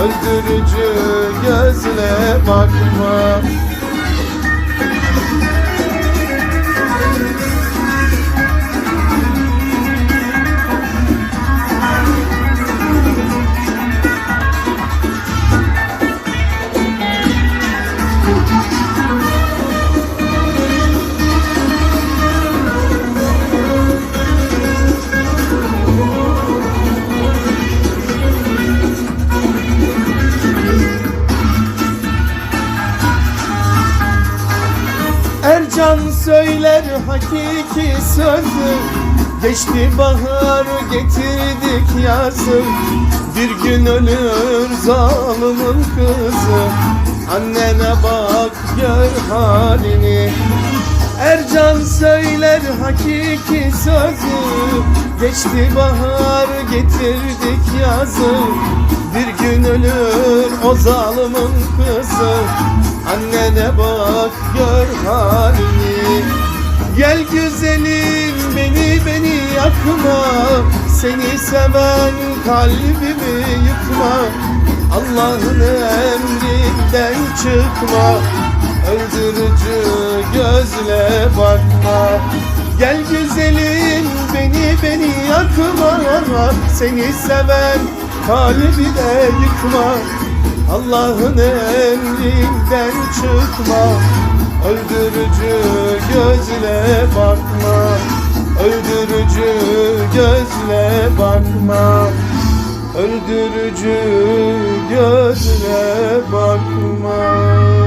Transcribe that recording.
Öldürücü gözle bakma Ercan söyler hakiki sözü. Geçti bahar getirdik yazı. Bir gün ölür zalimin kızı. Annene bak gör halini. Ercan söyler hakiki sözü. Geçti bahar getirdik yazı. Bir gün ölür o zalimin kızı Annene bak gör halini. Gel güzelim beni beni yakma. Seni seven kalbimi yıkma. Allah'ın emrinden çıkma. Öldürücü gözle bakma. Gel güzelim beni beni yakma. Seni seven kalbi de yıkma Allah'ın emrinden çıkma. Öldürücü gözle bakma. Öldürücü gözle bakma. Öldürücü gözle bakma